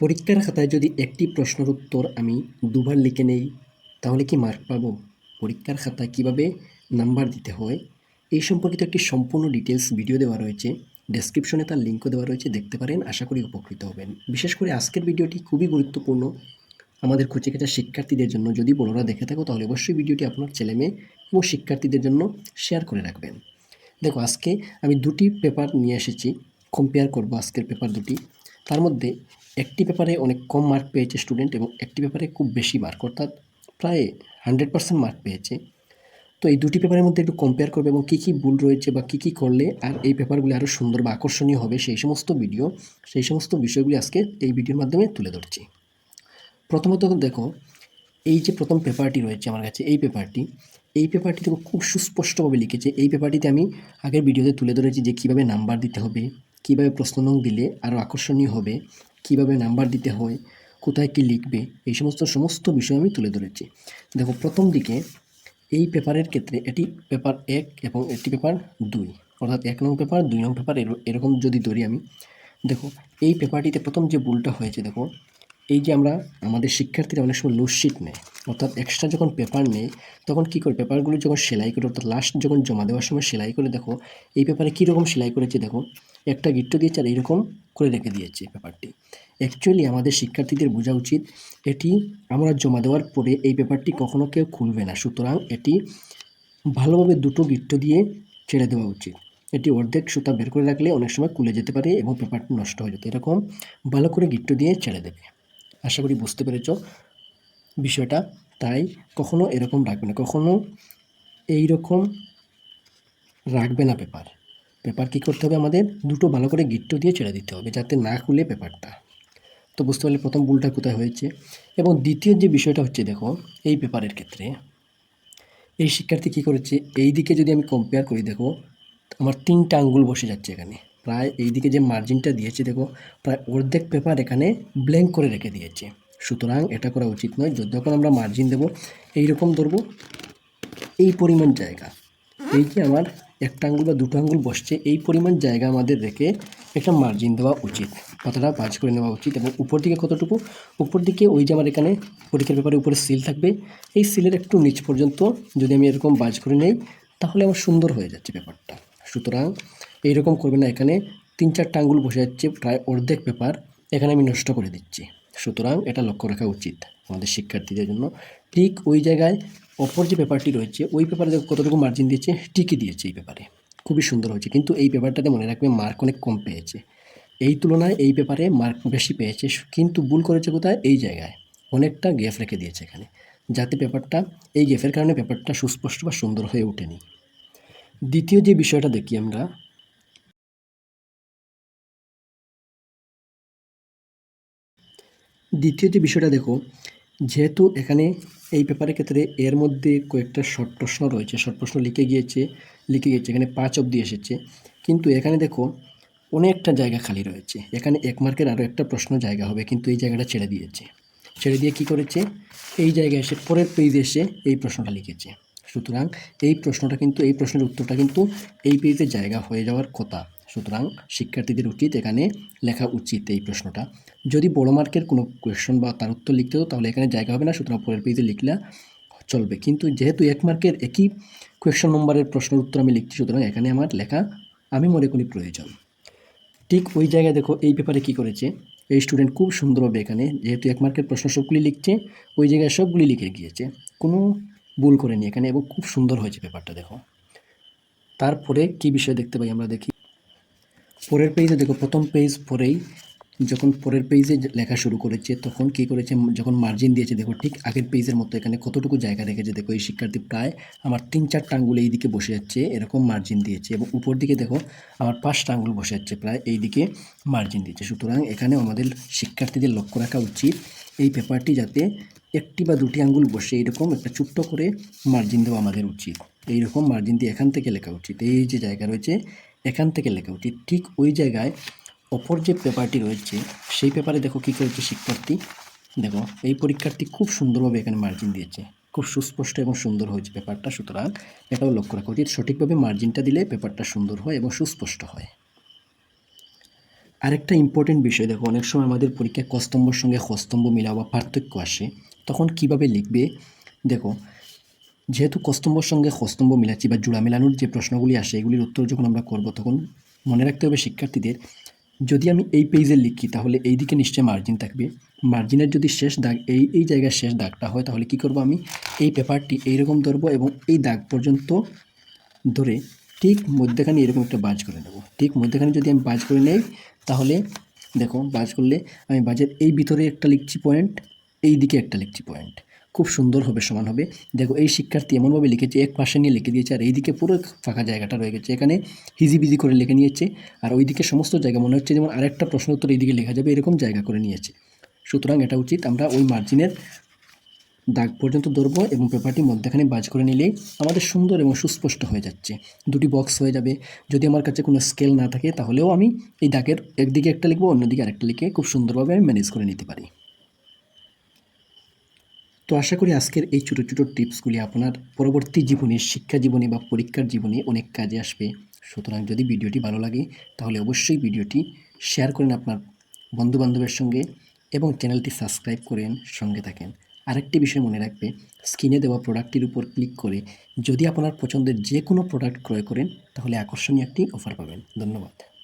পরীক্ষার খাতায় যদি একটি প্রশ্নের উত্তর আমি দুবার লিখে নেই, তাহলে কি মার্ক পাবো? পরীক্ষার খাতায় কীভাবে নাম্বার দিতে হয়? এই সম্পর্কিত একটি সম্পূর্ণ ডিটেলস ভিডিও দেওয়া রয়েছে। ডেসক্রিপশনে তার লিঙ্কও দেওয়া রয়েছে। দেখতে পারেন, আশা করি উপকৃত হবেন। বিশেষ করে আজকের ভিডিওটি খুবই গুরুত্বপূর্ণ। আমাদের কুচিকাটা শিক্ষার্থীদের জন্য যদি বড়রা দেখে থাকো, তাহলে অবশ্যই ভিডিওটি আপনার ছেলে মেয়ে এবং শিক্ষার্থীদের জন্য শেয়ার করে রাখবেন। দেখো, আজকে আমি দুটি পেপার নিয়ে এসেছি। কম্পেয়ার করব আজকের পেপার দুটি। তার মধ্যে একটি পেপারে অনেক কম মার্ক পেয়েছে স্টুডেন্ট এবং একটি পেপারে খুব বেশি মার্ক অর্থাৎ প্রায় হান্ড্রেড পার্সেন্ট মার্ক পেয়েছে। তো এই দুটি পেপারের মধ্যে একটু কম্পেয়ার করবে এবং কী কী ভুল রয়েছে বা কী কী করলে আর এই পেপারগুলি আরও সুন্দর বা আকর্ষণীয় হবে সেই সমস্ত ভিডিও সেই সমস্ত বিষয়গুলি আজকে এই ভিডিওর মাধ্যমে তুলে ধরছি। প্রথমত দেখো, এই যে প্রথম পেপারটি রয়েছে আমার কাছে, এই পেপারটি এই পেপারটি দেখো খুব সুস্পষ্টভাবে লিখেছে। এই পেপারটিতে আমি আগের ভিডিওতে তুলে ধরেছি যে কীভাবে নাম্বার দিতে হবে, কীভাবে প্রশ্ন নং দিলে আরও আকর্ষণীয় হবে কীভাবে নাম্বার দিতে হয়, কোথায় কি লিখবে, এই সমস্ত সমস্ত বিষয় আমি তুলে ধরেছি। দেখো, প্রথম দিকে এই পেপারের ক্ষেত্রে এটি পেপার এক এবং এটি পেপার দুই, অর্থাৎ এক নং পেপার, দুই নং পেপার এর- এরকম যদি ধরি আমি, দেখো, এই পেপারটিতে প্রথম যে ভুলটা হয়েছে, দেখো এই যে আমরা আমাদের শিক্ষার্থীরা অনেক সময় লোডশিট নেয়, অর্থাৎ এক্সট্রা যখন পেপার নেই তখন কী করে? পেপারগুলো যখন সেলাই করে, অর্থাৎ লাস্ট যখন জমা দেওয়ার সময় সেলাই করে, দেখো, এই পেপারে কীরকম সেলাই করেছে, দেখো, একটা গিট্ট দিয়েছে আর এইরকম করে রেখে দিয়েছে পেপারটি অ্যাকচুয়ালি আমাদের শিক্ষার্থীদের বোঝা উচিত, এটি আমরা জমা দেওয়ার পরে এই পেপারটি কখনো কেউ খুলবে না, সুতরাং এটি ভালোভাবে দুটো গিট্ট দিয়ে ছেড়ে দেওয়া উচিত। এটি অর্ধেক সুতা বের করে রাখলে অনেক সময় খুলে যেতে পারে এবং পেপারটি নষ্ট হয়ে যেতে। এরকম ভালো করে গিট্ট দিয়ে ছেড়ে দেবে। আশা করি বুঝতে পেরেছ বিষয়টা। তাই কখনো এরকম রাখবে না, কখনো এই রকম রাখবে না পেপার। পেপার কী করতে হবে আমাদের? দুটো ভালো করে গিট্ট দিয়ে ছেড়ে দিতে হবে যাতে না খুলে পেপারটা। তো বুঝতে পারলে প্রথম ভুলটা কোথায় হয়েছে। এবং দ্বিতীয় যে বিষয়টা হচ্ছে, দেখো, এই পেপারের ক্ষেত্রে এই শিক্ষার্থী কী করেছে? এই দিকে যদি আমি কম্পেয়ার করি, দেখো, আমার তিনটা আঙ্গুল বসে যাচ্ছে এখানে। প্রায় এইদিকে যে মার্জিনটা দিয়েছে, দেখো, প্রায় অর্ধেক পেপার এখানে ব্ল্যাঙ্ক করে রেখে দিয়েছে। সুতরাং এটা করা উচিত নয় যখন আমরা মার্জিন দেবো, এইরকম ধরবো, এই পরিমাণ জায়গা। এই যে আমার একটা আঙ্গুল বা দুটো আঙ্গুল বসছে, এই পরিমাণ জায়গা আমাদের রেখে একটা মার্জিন দেওয়া উচিত। কতটা ভাজ করে নেওয়া উচিত এবং উপর দিকে কতটুকু? উপর দিকে ওই যে আমার এখানে পরীক্ষার ব্যাপারে উপরে সিল থাকবে। এই সিলের একটু নিচ পর্যন্ত যদি আমি এরকম বাজ করে নেই, তাহলে আমার সুন্দর হয়ে যাচ্ছে ব্যাপারটা। সুতরাং এইরকম করবে না। এখানে তিন চারটা আঙ্গুল বসে যাচ্ছে, প্রায় অর্ধেক পেপার। এখানে আমি নষ্ট করে দিচ্ছি। সুতরাং এটা লক্ষ্য রাখা উচিত আমাদের শিক্ষার্থীদের জন্য। ঠিক ওই জায়গায় অপর যে পেপারটি রয়েছে, ওই পেপারে কতটুকু মার্জিন দিয়েছে টিকি দিয়েছে এই পেপারে। খুবই সুন্দর হয়েছে। কিন্তু এই পেপারটাতে মনে রাখবে মার্ক অনেক কম পেয়েছে। এই তুলনায় এই পেপারে মার্ক বেশি পেয়েছে, কিন্তু ভুল করেছে কোথায়? এই জায়গায়। অনেকটা গ্যাপ রেখে দিয়েছে এখানে। যাতে পেপারটা, এই গ্যাপের কারণে পেপারটা সুস্পষ্ট বা সুন্দর হয়ে ওঠেনি। দ্বিতীয় যে বিষয়টা দেখি আমরা দ্বিতীয় যে বিষয়টা দেখো, যেহেতু এখানে এই পেপারের ক্ষেত্রে এর মধ্যে কয়েকটা শর্ট প্রশ্ন রয়েছে, শর্ট প্রশ্ন লিখে গিয়েছে লিখে গিয়েছে, এখানে পাঁচ অবধি এসেছে। কিন্তু এখানে দেখো, অনেকটা জায়গা খালি রয়েছে। এখানে এক মার্কের আরও একটা প্রশ্ন জায়গা হবে, কিন্তু এই জায়গাটা ছেড়ে দিয়েছে। ছেড়ে দিয়ে কি করেছে? এই জায়গায় এসে পরের পেজে এসে এই প্রশ্নটা লিখেছে। সুতরাং এই প্রশ্নটা কিন্তু, এই প্রশ্নের উত্তরটা কিন্তু এই পেজে জায়গা হয়ে যাওয়ার কথা। সুতরাং শিক্ষার্থীদের উচিত এখানে লেখা উচিত এই প্রশ্নটা। যদি বড় মার্কের কোনো কোয়েশন বা তার উত্তর লিখতে হতো, তাহলে এখানে জায়গা হবে না, সুতরাং পরের পেজে লিখলে চলবে। কিন্তু যেহেতু এক মার্কের একই কোয়েশন নম্বরের প্রশ্নের উত্তর আমি লিখছি, সুতরাং এখানে আমার লেখা আমি মনে করি প্রয়োজন। ঠিক ওই জায়গায় দেখো এই পেপারে কি করেছে? এই স্টুডেন্ট খুব সুন্দরভাবে এখানে, যেহেতু এক মার্কের প্রশ্ন সবগুলি লিখছে, ওই জায়গায় সবগুলি লিখে গিয়েছে। কোনো ভুল করেনি এখানে এবং খুব সুন্দর হয়েছে পেপারটা দেখো। তারপরে কি বিষয় দেখতে পাই আমরা দেখি। পরের পেজে দেখো, প্রথম পেজ পরেই যখন পরের পেজে লেখা শুরু করেছে, তখন কি করেছে? যখন মার্জিন দিয়েছে, দেখো ঠিক আগের পেজের মতো এখানে কতটুকু জায়গা রেখেছে, দেখো এই শিক্ষার্থী প্রায় আমার তিন চারটা আঙ্গুল এই দিকে বসে যাচ্ছে, এরকম মার্জিন দিয়েছে এবং উপর দিকে দেখো আমার পাঁচটা আঙ্গুল বসে যাচ্ছে, প্রায় এই দিকে মার্জিন দিয়েছে। সুতরাং এখানে আমাদের শিক্ষার্থীদের লক্ষ্য রাখা উচিত এই পেপারটি যাতে একটি বা দুটি আঙ্গুল বসে এরকম একটা ছোট্ট করে মার্জিন দেওয়া আমাদের উচিত। এইরকম মার্জিন দিয়ে এখান থেকে লেখা উচিত। এই যে জায়গা রয়েছে এখান থেকে লেখা উচিত ঠিক ওই জায়গায় অপর যে পেপারটি রয়েছে, সেই পেপারে দেখো কী করেছে শিক্ষার্থী। দেখো, এই পরীক্ষার্থী খুব সুন্দরভাবে এখানে মার্জিন দিয়েছে। খুব সুস্পষ্ট এবং সুন্দর হয়েছে পেপারটা, সুতরাং এটাও লক্ষ্য রাখা উচিত সঠিকভাবে মার্জিনটা দিলে পেপারটা সুন্দর হয় এবং সুস্পষ্ট হয়। আরেকটা ইম্পর্টেন্ট বিষয়, দেখো, অনেক সময় আমাদের পরীক্ষায় কস্তম্ভর সঙ্গে হস্তম্ভ মিলাও বা পার্থক্য আসে। তখন কীভাবে লিখবে? দেখো যেহেতু কস্তম্ভর সঙ্গে হস্তম্ভ মিলাচ্ছি বা জোড়া মেলানোর যে প্রশ্নগুলি আসে, এগুলির উত্তর যখন আমরা করব, তখন মনে রাখতে হবে শিক্ষার্থীদের, যদি আমি এই পেজে লিখি, তাহলে এই দিকে নিশ্চয়ই মার্জিন থাকবে। মার্জিনের যদি শেষ দাগ, এই এই জায়গার শেষ দাগটা হয়, তাহলে কি করব আমি? এই পেপারটি এইরকম ধরবো এবং এই দাগ পর্যন্ত ধরে ঠিক মধ্যেখানে এরকম একটা বাজ করে নেব। ঠিক মধ্যেখানে যদি আমি বাজ করে নেই, তাহলে দেখো বাজ করলে আমি বাজের এই ভিতরে একটা লিখছি পয়েন্ট এই দিকে একটা লিখছি পয়েন্ট খুব সুন্দর হবে, সমান হবে। দেখো, এই শিক্ষার্থী এমনভাবে লিখেছে, এক পাশে নিয়ে লিখে দিয়েছে, আর এইদিকে পুরো ফাঁকা জায়গাটা রয়ে গেছে। এখানে হিজিবিজি করে লিখে নিয়েছে, আর ওইদিকে সমস্ত জায়গা মনে হচ্ছে যেমন আরেকটা প্রশ্ন উত্তর এইদিকে লেখা যাবে, এরকম জায়গা করে নিয়েছে। সুতরাং এটা উচিত, আমরা ওই মার্জিনের দাগ পর্যন্ত ধরবো এবং পেপারটি মধ্যখানে বাজ করে নিলেই আমাদের সুন্দর এবং সুস্পষ্ট হয়ে যাচ্ছে। দুটি বক্স হয়ে যাবে। যদি আমার কাছে কোনো স্কেল না থাকে, তাহলেও আমি এই দাগের একদিকে একটা লিখব, অন্যদিকে আরেকটা লিখে খুব সুন্দরভাবে আমি ম্যানেজ করে নিতে পারি। তো আশা করি আজকের এই ছোটো ছোটো টিপসগুলি আপনার পরবর্তী জীবনে শিক্ষা জীবনে বা পরীক্ষার জীবনে অনেক কাজে আসবে। সুতরাং যদি ভিডিওটি ভালো লাগে, তাহলে অবশ্যই ভিডিওটি শেয়ার করেন আপনার বন্ধুবান্ধবের সঙ্গে এবং চ্যানেলটি সাবস্ক্রাইব করেন সঙ্গে থাকেন। আরেকটি বিষয় মনে রাখবে, স্ক্রিনে দেওয়া প্রোডাক্টটির উপর ক্লিক করে যদি আপনার পছন্দের যে কোনো প্রোডাক্ট ক্রয় করেন, তাহলে আকর্ষণীয় একটি অফার পাবেন। ধন্যবাদ।